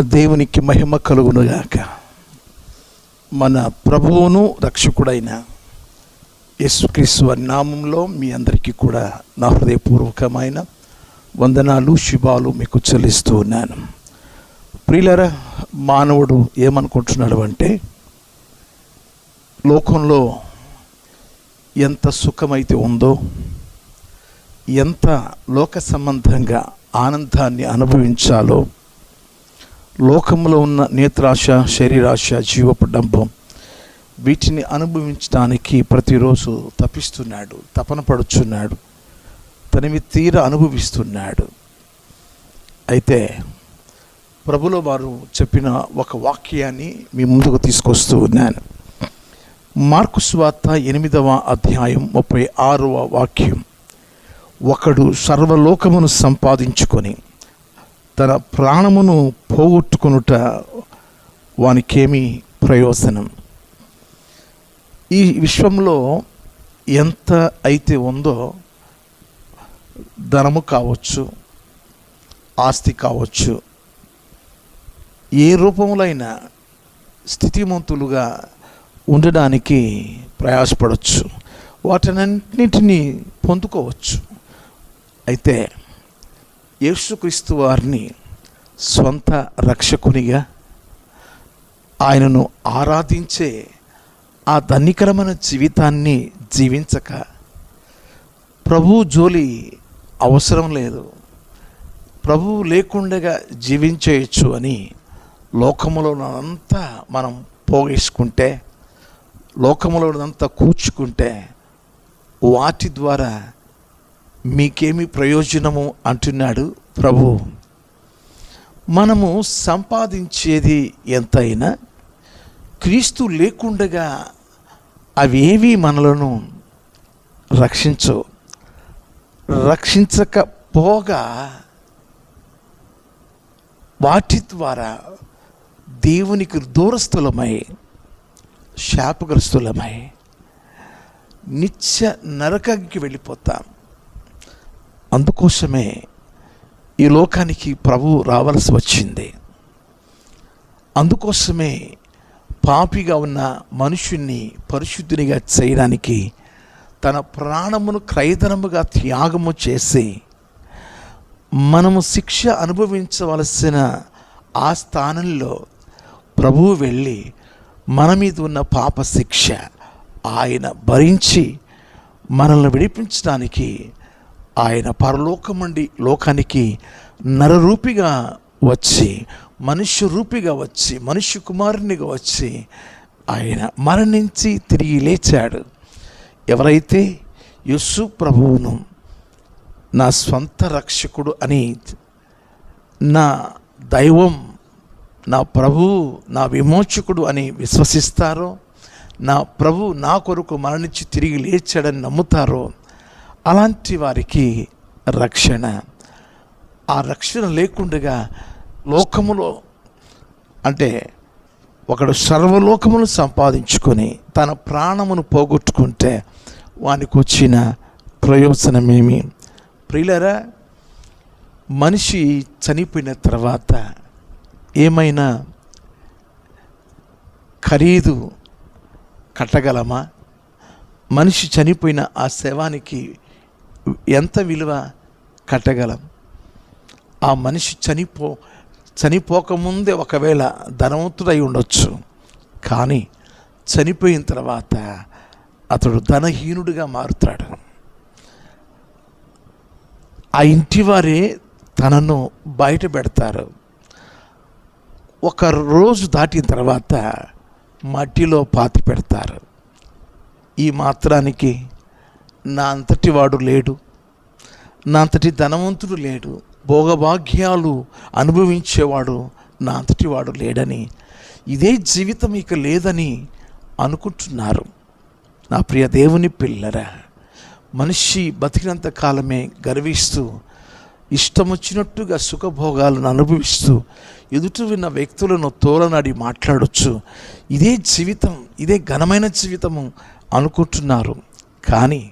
దేవునికి మహిమ కలుగునుగాక. మన ప్రభువును రక్షకుడైన యేసుక్రీస్తు నామంలో మీ అందరికీ కూడా నా హృదయపూర్వకమైన వందనాలు శుభాలు మీకు చెల్లిస్తూ ఉన్నాను. ప్రియులరా మానవుడు ఏమనుకుంటున్నాడు అంటే లోకంలో ఎంత సుఖమైతే ఉందో ఎంత లోక సంబంధంగా ఆనందాన్ని అనుభవించాలో లోకంలో ఉన్న నేత్రాశ శరీరాశ జీవపు వీటిని అనుభవించడానికి ప్రతిరోజు తపిస్తున్నాడు తపన పడుచున్నాడు తనివి తీర అనుభవిస్తున్నాడు. అయితే ప్రభులో వారు చెప్పిన ఒక వాక్యాన్ని మీ ముందుకు తీసుకొస్తూ ఉన్నాను. మార్కు స్వార్త ఎనిమిదవ అధ్యాయం ముప్పై ఆరవ వాక్యం. ఒకడు సర్వలోకమును సంపాదించుకొని తన ప్రాణమును పోగొట్టుకునుట వానికేమి ప్రయోజనం. ఈ విశ్వంలో ఎంత అయితే ఉందో ధనము కావచ్చు ఆస్తి కావచ్చు ఏ రూపములైన స్థితిమంతులుగా ఉండడానికి ప్రయాసపడవచ్చు వాటినన్నింటినీ పొందుకోవచ్చు. అయితే యేసుక్రీస్తు వారిని సొంత రక్షకునిగా ఆయనను ఆరాధించే ఆ ధన్యకరమైన జీవితాన్ని జీవించక ప్రభు జోలి అవసరం లేదు. ప్రభువు లేకుండగా జీవించేయచ్చు అని లోకములోనంతా మనం పోగేసుకుంటే లోకములోనంతా కూర్చుకుంటే వాటి ద్వారా మీకేమి ప్రయోజనము అంటున్నాడు ప్రభు. మనము సంపాదించేది ఎంతైనా క్రీస్తు లేకుండగా అవేవి మనలను రక్షించవు రక్షించకపోగా వాటి ద్వారా దేవునికి దూరస్థులమై శాపగ్రస్తులమై నిత్య నరకానికి వెళ్ళిపోతాం. అందుకోసమే ఈ లోకానికి ప్రభు రావాల్సి వచ్చింది. అందుకోసమే పాపిగా ఉన్న మనుషుణ్ణి పరిశుద్ధినిగా చేయడానికి తన ప్రాణమును క్రైదనముగా త్యాగము చేసి మనము శిక్ష అనుభవించవలసిన ఆ స్థానంలో ప్రభువు వెళ్ళి మన మీద ఉన్న పాప శిక్ష ఆయన భరించి మనల్ని విడిపించడానికి ఆయన పరలోకమండి లోకానికి నరరూపిగా వచ్చి మనుష్య రూపిగా వచ్చి మనుష్య కుమారునిగా వచ్చి ఆయన మరణించి తిరిగి లేచాడు. ఎవరైతే యస్సు ప్రభువును నా స్వంత రక్షకుడు అని నా దైవం నా ప్రభువు నా విమోచకుడు అని విశ్వసిస్తారో నా ప్రభు నా కొరకు మరణించి తిరిగి లేచాడని నమ్ముతారో అలాంటి వారికి రక్షణ. ఆ రక్షణ లేకుండగా లోకములో అంటే ఒకడు సర్వలోకమును సంపాదించుకొని తన ప్రాణమును పోగొట్టుకుంటే వానికి వచ్చిన ప్రయోజనమేమి? ప్రియులరా మనిషి చనిపోయిన తర్వాత ఏమైనా ఖరీదు కట్టగలమా? మనిషి చనిపోయిన ఆ శవానికి ఎంత విలువ కట్టగలం? ఆ మనిషి చనిపో చనిపోకముందే ఒకవేళ ధనవంతుడై ఉండొచ్చు. కానీ చనిపోయిన తర్వాత అతడు ధనహీనుడిగా మారుతాడు. ఆ ఇంటి వారే తనను బయట పెడతారు. ఒక రోజు దాటిన తర్వాత మట్టిలో పాతి పెడతారు. ఈ మాత్రానికి నా అంతటి వాడు లేడు. నా అంతటి ధనవంతుడు లేడు. భోగభాగ్యాలు అనుభవించేవాడు నా అంతటి వాడు లేడని ఇదే జీవితం ఇక లేదని అనుకుంటున్నారు. నా ప్రియ దేవుని పిల్లరా మనిషి బతికినంత కాలమే గర్విస్తూ ఇష్టం వచ్చినట్టుగా సుఖభోగాలను అనుభవిస్తూ ఎదుటి విన్న వ్యక్తులను తోలనాడి మాట్లాడొచ్చు. ఇదే జీవితం ఇదే ఘనమైన జీవితము అనుకుంటున్నారు. కానీ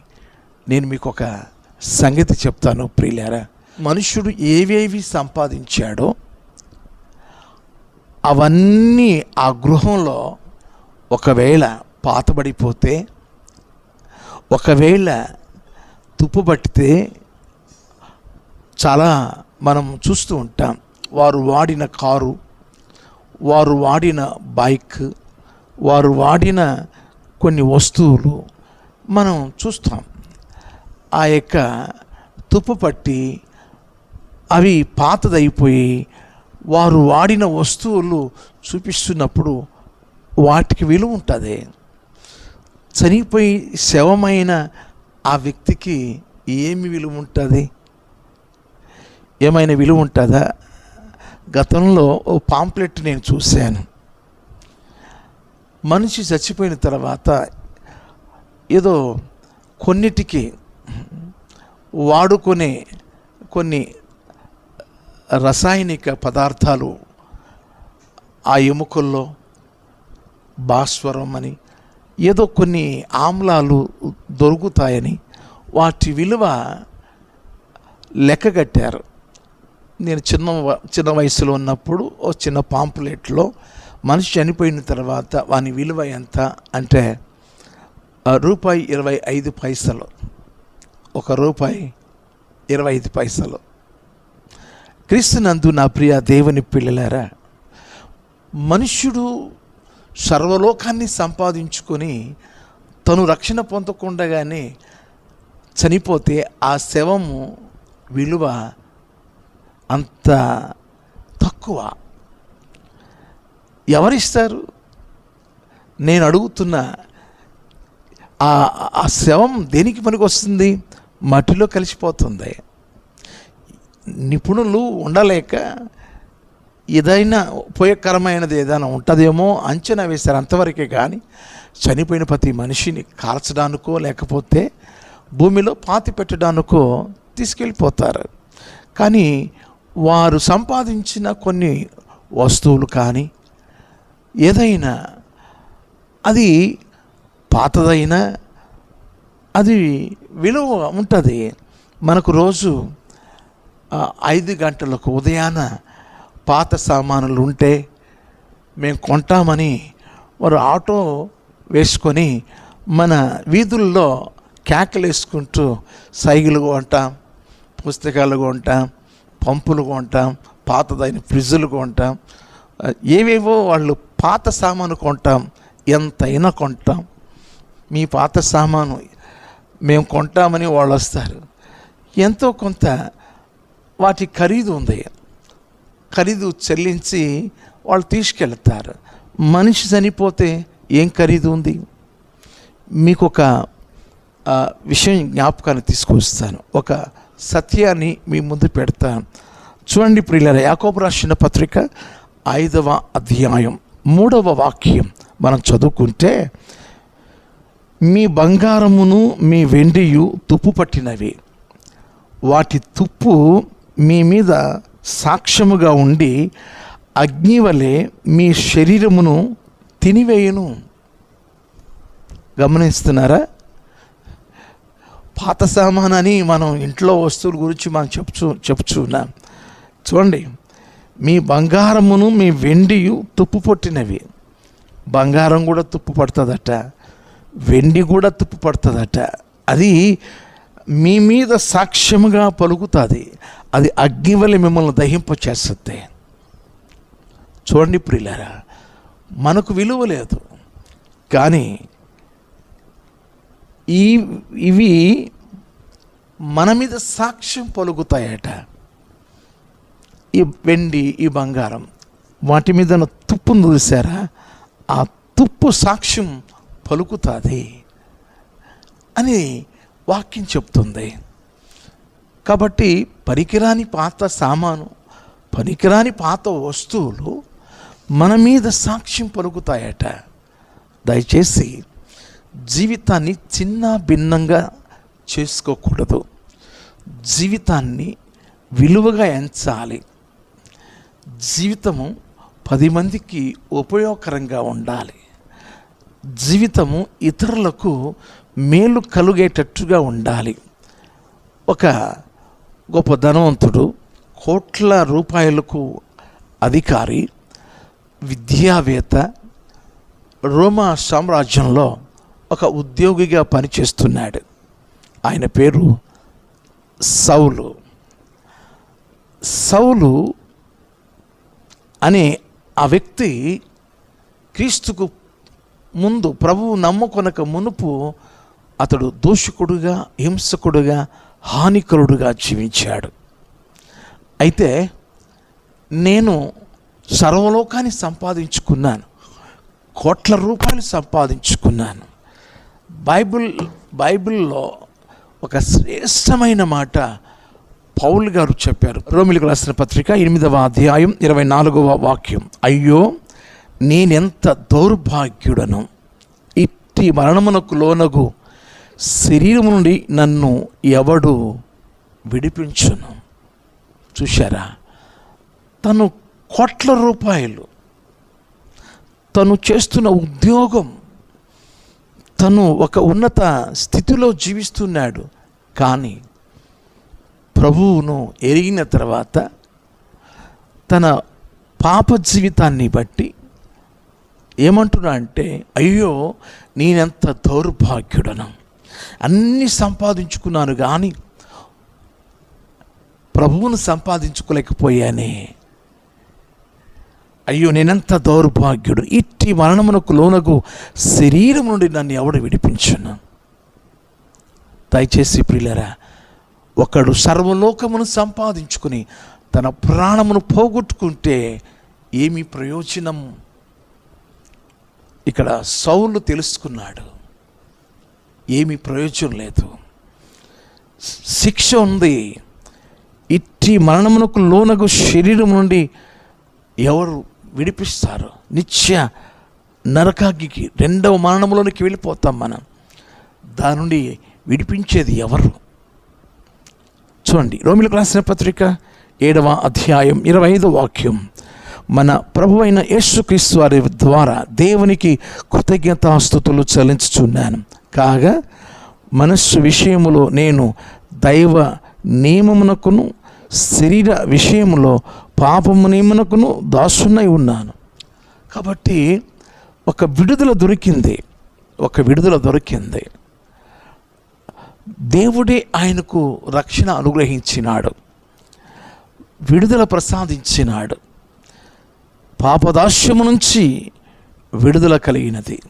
నేను మీకు ఒక సంగతి చెప్తాను ప్రియులారా. మనుష్యుడు ఏవేవి సంపాదించాడో అవన్నీ ఆ గృహంలో ఒకవేళ పాతబడిపోతే ఒకవేళ తుప్పు పట్టితే చాలా మనం చూస్తూ ఉంటాం. వారు వాడిన కారు వారు వాడిన బైక్ వారు వాడిన కొన్ని వస్తువులు మనం చూస్తాం. ఆ యొక్క తుప్పు పట్టి అవి పాతదైపోయి వారు వాడిన వస్తువులు చూపిస్తున్నప్పుడు వాటికి విలువ ఉంటుంది. చనిపోయి శవమైన ఆ వ్యక్తికి ఏమి విలువ ఉంటుంది? ఏమైనా విలువ ఉంటుందా? గతంలో ఓ పాంప్లెట్ నేను చూశాను. మనిషి చచ్చిపోయిన తర్వాత ఏదో కొన్నిటికి వాడుకునే కొన్ని రసాయనిక పదార్థాలు ఆ ఎముకల్లో భాస్వరం అని ఏదో కొన్ని ఆమ్లాలు దొరుకుతాయని వాటి విలువ లెక్కగట్టారు. నేను చిన్న వ- చిన్న వయసులో ఉన్నప్పుడు ఓ చిన్న పాంపులెట్లో మనిషి చనిపోయిన తర్వాత వాని విలువ ఎంత అంటే రూపాయి ఇరవై ఐదు పైసలు. ఒక రూపాయి ఇరవై ఐదు పైసలు. క్రీస్తునందు నా ప్రియ దేవుని పిల్లలారా మనుష్యుడు సర్వలోకాన్ని సంపాదించుకొని తను రక్షణ పొందకుండగానే చనిపోతే ఆ శవము విలువ అంత తక్కువ. ఎవరిస్తారు? నేను అడుగుతున్న ఆ ఆ శవం దేనికి పనికి వస్తుంది మట్టిలో కలిసిపోతుంది. నిపుణులు ఉండలేక ఏదైనా ఉపయోగకరమైనది ఏదైనా ఉంటుందేమో అంచనా వేశారు. అంతవరకే కానీ చనిపోయిన ప్రతి మనిషిని కాల్చడానికో లేకపోతే భూమిలో పాతి పెట్టడానికో తీసుకెళ్ళిపోతారు. కానీ వారు సంపాదించిన కొన్ని వస్తువులు కానీ ఏదైనా అది పాతదైనా అది విలువ ఉంటుంది. మనకు రోజు ఐదు గంటలకు ఉదయాన పాత సామానులు ఉంటే మేము కొంటామని వారు ఆటో వేసుకొని మన వీధుల్లో కేకలు వేసుకుంటూ సైకిల్ కొంటాం పుస్తకాలు కొంటాం పంపులు కొంటాం పాతదైన ఫ్రిడ్జులు కొంటాం ఏవేవో వాళ్ళు పాత సామాను కొంటాం ఎంతైనా కొంటాం. మీ పాత సామాను మేము కొంటామని వాళ్ళు వస్తారు. ఎంతో కొంత వాటి ఖరీదు ఉంది. ఖరీదు చెల్లించి వాళ్ళు తీసుకెళ్తారు. మనిషి చనిపోతే ఏం ఖరీదు ఉంది? మీకు ఒక విషయం జ్ఞాపకాన్ని తీసుకొస్తాను. ఒక సత్యాన్ని మీ ముందు పెడతాను. చూడండి ప్రియుల యాకోబు రాసిన పత్రిక ఐదవ అధ్యాయం మూడవ వాక్యం మనం చదువుకుంటే మీ బంగారమును మీ వెండియు తుప్పు పట్టినవి. వాటి తుప్పు మీ మీద సాక్ష్యముగా ఉండి అగ్ని వలె మీ శరీరమును తినివేయును. గమనిస్తున్నారా? పాత సామానని మనం ఇంట్లో వస్తువుల గురించి మనం చెప్చు చెప్పుచున్నాం చూడండి మీ బంగారమును మీ వెండియు తుప్పు పట్టినవి. బంగారం కూడా తుప్పు పడుతుందట. వెండి కూడా తుప్పు పడుతుందట అది మీ మీద సాక్ష్యముగా పలుకుతుంది. అది అగ్నివల్లి మిమ్మల్ని దహింప చేస్తుంది చూడండి ప్రియులారా మనకు విలువ లేదు. కానీ ఈ ఇవి మన మీద సాక్ష్యం పలుకుతాయట. ఈ వెండి ఈ బంగారం వాటి మీద తుప్పును చూసారా? ఆ తుప్పు సాక్ష్యం పలుకుతుంది అని వాక్యం చెప్తుంది. కాబట్టి పనికిరాని పాత సామాను పనికిరాని పాత వస్తువులు మన మీద సాక్ష్యం పలుకుతాయట. దయచేసి జీవితాన్ని చిన్న భిన్నంగా చేసుకోకూడదు. జీవితాన్ని విలువగా ఎంచాలి. జీవితము పది మందికి ఉపయోగకరంగా ఉండాలి. జీవితము ఇతరులకు మేలు కలుగేటట్టుగా ఉండాలి. ఒక గొప్ప ధనవంతుడు కోట్ల రూపాయలకు అధికారి విద్యావేత్త రోమా సామ్రాజ్యంలో ఒక ఉద్యోగిగా పనిచేస్తున్నాడు. ఆయన పేరు సౌలు. సౌలు అనే ఆ వ్యక్తి క్రీస్తుకు ముందు ప్రభువు నమ్ముకొనక మునుపు అతడు దూషకుడుగా హింసకుడుగా హానికరుడుగా జీవించాడు. అయితే నేను సర్వలోకాన్ని సంపాదించుకున్నాను కోట్ల రూపాయలు సంపాదించుకున్నాను. బైబిల్ బైబిల్లో ఒక శ్రేష్టమైన మాట పౌల్ గారు చెప్పారు. రోమిలకు రాసిన పత్రిక ఎనిమిదవ అధ్యాయం ఇరవై నాలుగవ వాక్యం. అయ్యో నేనెంత దౌర్భాగ్యుడను? ఇట్టి మరణమునకు లోనగు శరీరం నుండి నన్ను ఎవడు విడిపించును? చూశారా? తను కోట్ల రూపాయలు. తను చేస్తున్న ఉద్యోగం. తను ఒక ఉన్నత స్థితిలో జీవిస్తున్నాడు. కానీ ప్రభువును ఎరిగిన తర్వాత తన పాప జీవితాన్ని బట్టి ఏమంటున్నా అంటే అయ్యో నేనెంత దౌర్భాగ్యుడను. అన్నీ సంపాదించుకున్నాను కానీ ప్రభువును సంపాదించుకోలేకపోయానే. అయ్యో నేనెంత దౌర్భాగ్యుడు. ఇట్టి మరణమునకు లోనగు శరీరం నుండి నన్ను ఎవడు విడిపించును? దయచేసి ప్రియులరా ఒకడు సర్వలోకమును సంపాదించుకుని తన ప్రాణమును పోగొట్టుకుంటే ఏమి ప్రయోజనం ఇక్కడ సౌలు తెలుసుకున్నాడు. ఏమి ప్రయోజనం లేదు. శిక్ష ఉంది. ఇట్టి మరణమునకు లోనగు శరీరం నుండి ఎవరు విడిపిస్తారు? నిత్య నరకాగ్నికి రెండవ మరణంలోనికి వెళ్ళిపోతాం మనం. దాని నుండి విడిపించేది ఎవరు? చూడండి రోమిలకు రాసిన పత్రిక ఏడవ అధ్యాయం ఇరవై ఐదు వాక్యం. మన ప్రభు అయిన యేసుక్రీస్తు వారి ద్వారా దేవునికి కృతజ్ఞతాస్థుతులు చెల్లించుచున్నాను. కాగా మనస్సు విషయములో నేను దైవ నియమమునకును శరీర విషయంలో పాపము నియమునకును దాసున్నై ఉన్నాను. కాబట్టి ఒక విడుదల దొరికింది. ఒక విడుదల దొరికింది. దేవుడే ఆయనకు రక్షణ అనుగ్రహించినాడు. విడుదల ప్రసాదించినాడు. పాపదాస్యము నుంచి విడుదల కలిగినది.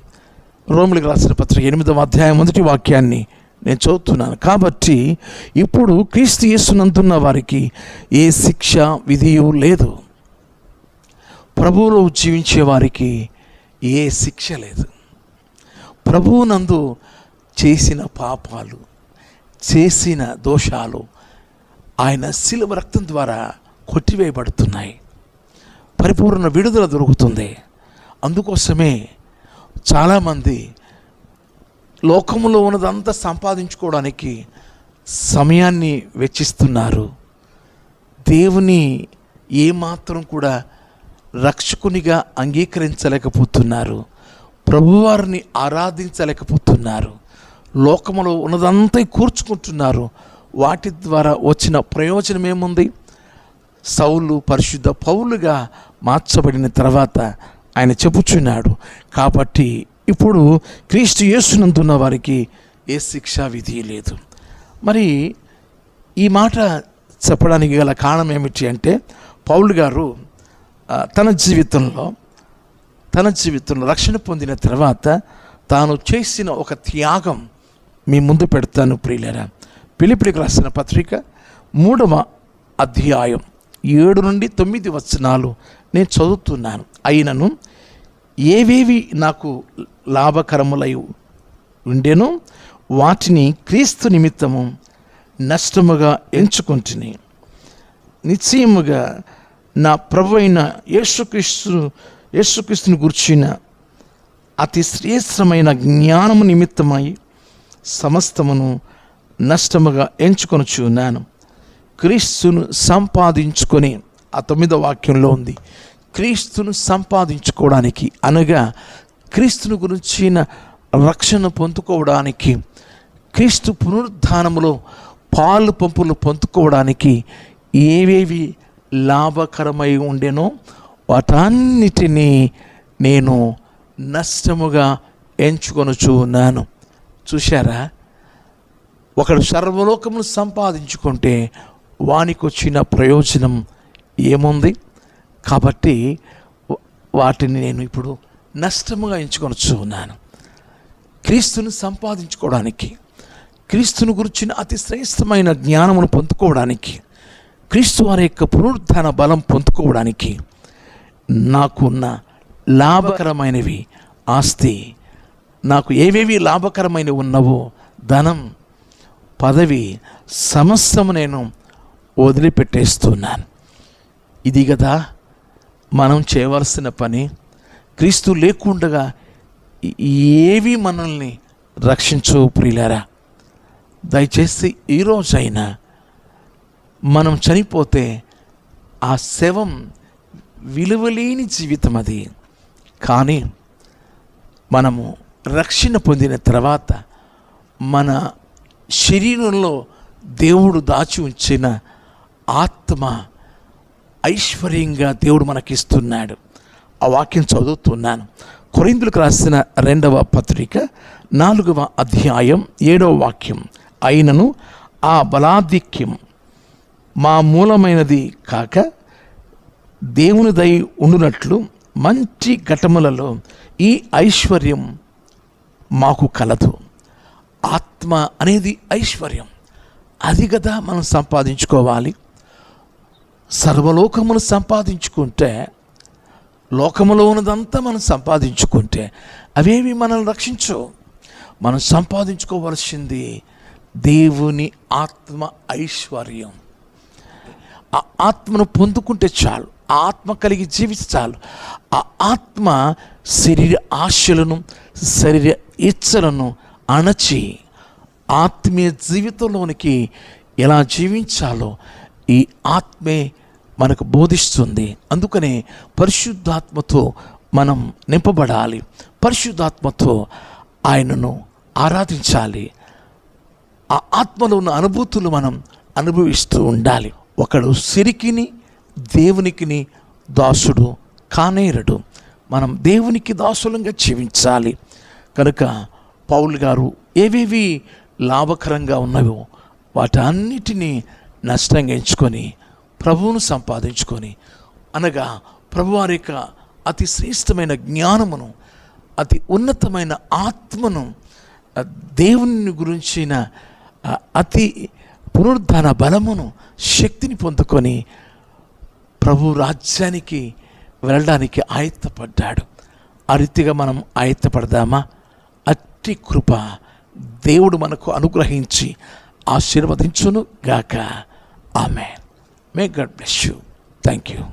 రోములకు రాసిన పత్రిక ఎనిమిదవ అధ్యాయం మొదటి వాక్యాన్ని నేను చదువుతున్నాను. కాబట్టి ఇప్పుడు క్రీస్తు యేసునందున్న వారికి ఏ శిక్ష విధియు లేదు. ప్రభువులో జీవించే వారికి ఏ శిక్ష లేదు. ప్రభువునందు చేసిన పాపాలు చేసిన దోషాలు ఆయన శిలువ రక్తం ద్వారా కొట్టివేయబడుతున్నాయి. పరిపూర్ణ విడుదల దొరుకుతుంది. అందుకోసమే చాలామంది లోకంలో ఉన్నదంతా సంపాదించుకోవడానికి సమయాన్ని వెచ్చిస్తున్నారు. దేవుని ఏమాత్రం కూడా రక్షకునిగా అంగీకరించలేకపోతున్నారు. ప్రభువారిని ఆరాధించలేకపోతున్నారు. లోకములో ఉన్నదంతా కూర్చుకుంటున్నారు. వాటి ద్వారా వచ్చిన ప్రయోజనం ఏముంది సౌలు పరిశుద్ధ పౌలుగా మార్చబడిన తర్వాత ఆయన చెప్పుచున్నాడు. కాబట్టి ఇప్పుడు క్రీస్తు యేసునందున్న వారికి ఏ శిక్షా విధి లేదు. మరి ఈ మాట చెప్పడానికి గల కారణం ఏమిటి అంటే పౌలు గారు తన జీవితంలో తన జీవితంలో రక్షణ పొందిన తర్వాత తాను చేసిన ఒక త్యాగం మీ ముందు పెడతాను ప్రియులరా. పిలిపిడికి రాసిన పత్రిక మూడవ అధ్యాయం. ఏడు నుండి తొమ్మిది వచనాలు నేను చదువుతున్నాను. అయినను ఏవేవి నాకు లాభకరములై ఉండేనో వాటిని క్రీస్తు నిమిత్తము నష్టముగా ఎంచుకుంటుని. నిశ్చయముగా నా ప్రభు అయిన యేసుక్రీస్తు యేసుక్రీస్తుని గుర్చిన అతి శ్రేష్టమైన జ్ఞానము నిమిత్తమై సమస్తమును నష్టముగా ఎంచుకొనుచున్నాను. క్రీస్తును సంపాదించుకొని ఆ తొమ్మిదో వాక్యంలో ఉంది. క్రీస్తును సంపాదించుకోవడానికి అనగా క్రీస్తుని గురించిన రక్షణ పొందుకోవడానికి క్రీస్తు పునరుద్ధానములో పాలు పంపులు పొందుకోవడానికి ఏవేవి లాభకరమై ఉండేనో వాటన్నిటినీ నేను నష్టముగా ఎంచుకొనుచు ఉన్నాను చూశారా? ఒకడు సర్వలోకమును సంపాదించుకుంటే వానికి వచ్చిన ప్రయోజనం ఏముంది? కాబట్టి వాటిని నేను ఇప్పుడు నష్టముగా ఎంచుకొనొచ్చు ఉన్నాను క్రీస్తుని సంపాదించుకోవడానికి క్రీస్తుని గురించిన అతి శ్రేష్టమైన జ్ఞానమును పొందుకోవడానికి క్రీస్తు వారి యొక్క పునరుద్ధాన బలం పొందుకోవడానికి నాకున్న లాభకరమైనవి ఆస్తి నాకు ఏవేవి లాభకరమైనవి ఉన్నవో ధనం పదవి సమస్తము నేను వదిలిపెట్టేస్తున్నాను. ఇది కదా మనం చేయవలసిన పని. క్రీస్తు లేకుండగా ఏవి మనల్ని రక్షించు ప్రియులారా? దయచేసి ఈరోజైనా మనం చనిపోతే ఆ శవం విలువలేని జీవితం అది. కానీ మనము రక్షణ పొందిన తర్వాత మన శరీరంలో దేవుడు దాచి ఉంచిన ఆత్మ ఐశ్వర్యంగా దేవుడు మనకిస్తున్నాడు. ఆ వాక్యం చదువుతున్నాను. కొరిందులకు రాసిన రెండవ పత్రిక నాలుగవ అధ్యాయం ఏడవ వాక్యం. అయినను ఆ బలాధిక్యం మా మూలమైనది కాక దేవునిదై ఉండునట్లు మంచి ఘటములలో ఈ ఐశ్వర్యం మాకు కలదు. ఆత్మ అనేది ఐశ్వర్యం. అది కదా మనం సంపాదించుకోవాలి. సర్వలోకమును సంపాదించుకుంటే లోకములో ఉన్నదంతా మనం సంపాదించుకుంటే అవేవి మనల్ని రక్షించు మనం సంపాదించుకోవలసింది దేవుని ఆత్మ ఐశ్వర్యం. ఆ ఆత్మను పొందుకుంటే చాలు. ఆ ఆత్మ కలిగి జీవిస్తే చాలు ఆ ఆత్మ శరీర ఆశలను శరీర ఇచ్చలను అణచి ఆత్మీయ జీవితంలోనికి ఎలా జీవించాలో ఈ ఆత్మే మనకు బోధిస్తుంది. అందుకనే పరిశుద్ధాత్మతో మనం నింపబడాలి. పరిశుద్ధాత్మతో ఆయనను ఆరాధించాలి. ఆ ఆత్మలో ఉన్న అనుభూతులు మనం అనుభవిస్తూ ఉండాలి. ఒకడు సిరికిని దేవునికిని దాసుడు కానేరడు. మనం దేవునికి దాసులంగా జీవించాలి. కనుక పౌలు గారు ఏవేవి లాభకరంగా ఉన్నవో వాటన్నిటినీ నష్టంగా ఎంచుకొని ప్రభువును సంపాదించుకొని అనగా ప్రభువారి యొక్క అతి శ్రేష్టమైన జ్ఞానమును అతి ఉన్నతమైన ఆత్మను దేవుని గురించిన అతి పునరుద్ధాన బలమును శక్తిని పొందుకొని ప్రభు రాజ్యానికి వెళ్ళడానికి ఆయత్తపడ్డాడు. ఆ రీతిగా మనం ఆయత్తపడదామా? అట్టి కృప దేవుడు మనకు అనుగ్రహించి ఆశీర్వదించును గాక Amen. May God bless you. Thank you.